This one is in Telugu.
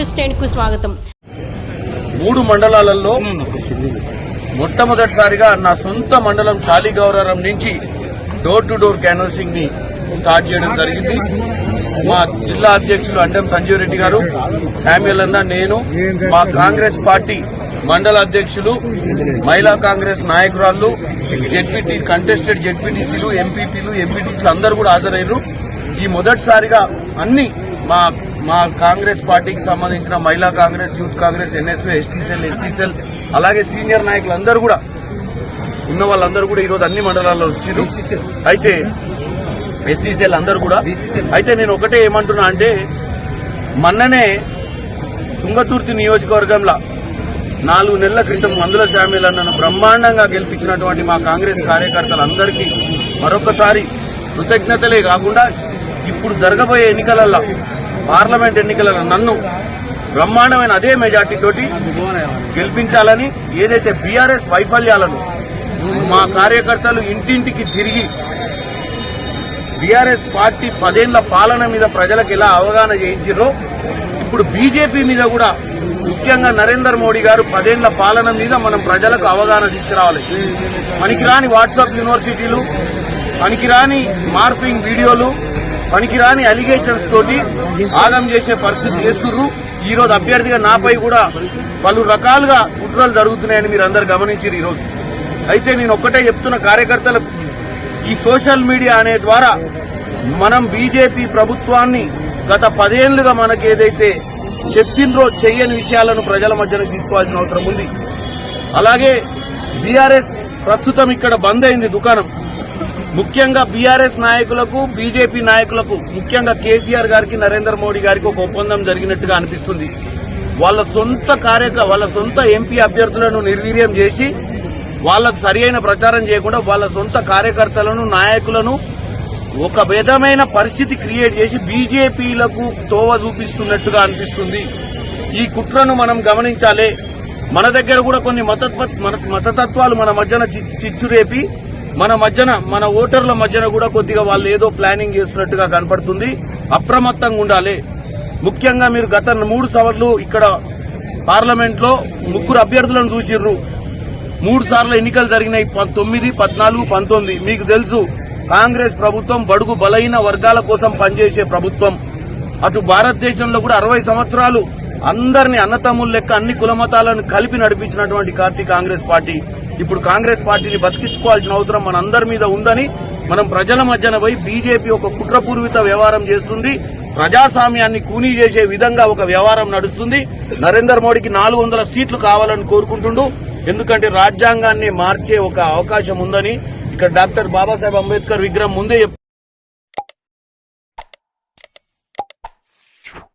న్యూస్ టెన్కు స్వాగతం. మూడు మండలాలలో మొట్టమొదటిసారిగా నా సొంత మండలం శాలిగౌరవం నుంచి డోర్ టు డోర్ క్యాన్వసింగ్ని స్టార్ట్ చేయడం జరిగింది. మా జిల్లా అధ్యక్షులు అండం సంజీవ్ రెడ్డి గారు శామ్యుల్ అన్న నేను మా కాంగ్రెస్ పార్టీ మండల అధ్యక్షులు మహిళా కాంగ్రెస్ నాయకురాళ్ళు జెడ్పీటీ కంటెస్టెడ్ జెడ్పీటీసీలు ఎంపీపీలు ఎంపీటీసీలు అందరూ కూడా హాజరయ్యారు. ఈ మొదటిసారిగా అన్ని మా మా కాంగ్రెస్ పార్టీకి సంబంధించిన మహిళా Congress youth Congress NSA ST cell SC cell అలాగే సీనియర్ నాయకులందరూ కూడా ఉన్న వాళ్ళందరూ కూడా ఈరోజు అన్ని మండలాల్లో వచ్చారు అయితే ఎస్సీసీఎల్ అందరూ కూడా. అయితే నేను ఒకటే ఏమంటున్నా అంటే మొన్ననే తుంగతుర్తి నియోజకవర్గంలో నాలుగు నెలల క్రితం మందుల శామ్యుల నన్ను బ్రహ్మాండంగా గెలిపించినటువంటి మా కాంగ్రెస్ కార్యకర్తలందరికీ మరొకసారి కృతజ్ఞతలే కాకుండా ఇప్పుడు జరగబోయే ఎన్నికలలో పార్లమెంట్ ఎన్నికలలో నన్ను బ్రహ్మాండమైన అదే మెజార్టీ తోటి గెలిపించాలని ఏదైతే బీఆర్ఎస్ వైఫల్యాలను మా కార్యకర్తలు ఇంటింటికి తిరిగి బీఆర్ఎస్ పార్టీ పదేళ్ళ పాలన మీద ప్రజలకు ఎలా అవగాహన చేయించారో ఇప్పుడు బీజేపీ మీద కూడా ముఖ్యంగా నరేంద్ర మోడీ గారు పదేళ్ళ పాలన మీద మనం ప్రజలకు అవగాహన తీసుకురావాలి. పనికిరాని వాట్సాప్ యూనివర్సిటీలు పనికిరాని మార్పింగ్ వీడియోలు పనికిరాని అలిగేషన్స్ తోటి ఆగం చేసే పరిస్థితి చేస్తుర్రు. ఈ రోజు అభ్యర్థిగా నాపై కూడా పలు రకాలుగా కుట్రలు జరుగుతున్నాయని మీరు అందరు గమనించారు ఈరోజు అయితే నేను ఒక్కటే చెప్తున్న కార్యకర్తలకు ఈ సోషల్ మీడియా అనే ద్వారా మనం బీజేపీ ప్రభుత్వాన్ని గత పదేళ్ళుగా మనకి ఏదైతే చెప్పిండ్రో చెయ్యని విషయాలను ప్రజల మధ్యన తీసుకోవాల్సిన అవసరం ఉంది. అలాగే బీఆర్ఎస్ ప్రస్తుతం ఇక్కడ బంద్ అయింది దుకాణం. ముఖ్యంగా బీఆర్ఎస్ నాయకులకు బీజేపీ నాయకులకు ముఖ్యంగా కేసీఆర్ గారికి నరేంద్ర మోడీ గారికి ఒక ఒప్పందం జరిగినట్టుగా అనిపిస్తుంది. వాళ్ళ సొంత కార్యక వాళ్ళ సొంత ఎంపీ అభ్యర్థులను నిర్వీర్యం చేసి వాళ్ళకు సరియైన ప్రచారం చేయకుండా వాళ్ళ సొంత కార్యకర్తలను నాయకులను ఒక విధమైన పరిస్థితి క్రియేట్ చేసి బీజేపీలకు తోవ చూపిస్తున్నట్టుగా అనిపిస్తుంది. ఈ కుట్రను మనం గమనించాలి. మన దగ్గర కూడా కొన్ని మత మన మతతత్వాలు మన మధ్యన చి- చిచ్చురేపి మన మధ్యన మన ఓటర్ల మధ్యన కూడా కొద్దిగా వాళ్ళు ఏదో ప్లానింగ్ చేస్తున్నట్టుగా కనపడుతుంది. అప్రమత్తంగా ఉండాలి. ముఖ్యంగా మీరు గత మూడు సార్లు ఇక్కడ పార్లమెంట్లో ముగ్గురు అభ్యర్థులను చూసిర్రు. మూడు సార్లు ఎన్నికలు జరిగినాయి. ప- తొమ్మిది పద్నాలుగు పంతొమ్మిది. మీకు తెలుసు కాంగ్రెస్ ప్రభుత్వం బడుగు బలహీన వర్గాల కోసం పనిచేసే ప్రభుత్వం. అటు భారతదేశంలో కూడా అరవై సంవత్సరాలు అందరిని అన్నతమ్ముల లెక్క అన్ని కులమతాలను కలిపి నడిపించినటువంటి పార్టీ కాంగ్రెస్ పార్టీ. ఇప్పుడు కాంగ్రెస్ పార్టీని బతికించుకోవాల్సిన అవసరం మనందరి మీద ఉందని మనం ప్రజల మధ్యన పోయి బీజేపీ ఒక కుట్రపూర్విత వ్యవహారం చేస్తుంది. ప్రజాస్వామ్యాన్ని కూనీ చేసే విధంగా ఒక వ్యవహారం నడుస్తుంది. నరేంద్ర మోడీకి నాలుగు వందల సీట్లు కావాలని కోరుకుంటుండు. ఎందుకంటే రాజ్యాంగాన్ని మార్చే ఒక అవకాశం ఉందని ఇక్కడ డాక్టర్ బాబాసాహెబ్ అంబేద్కర్ విగ్రహం ముందే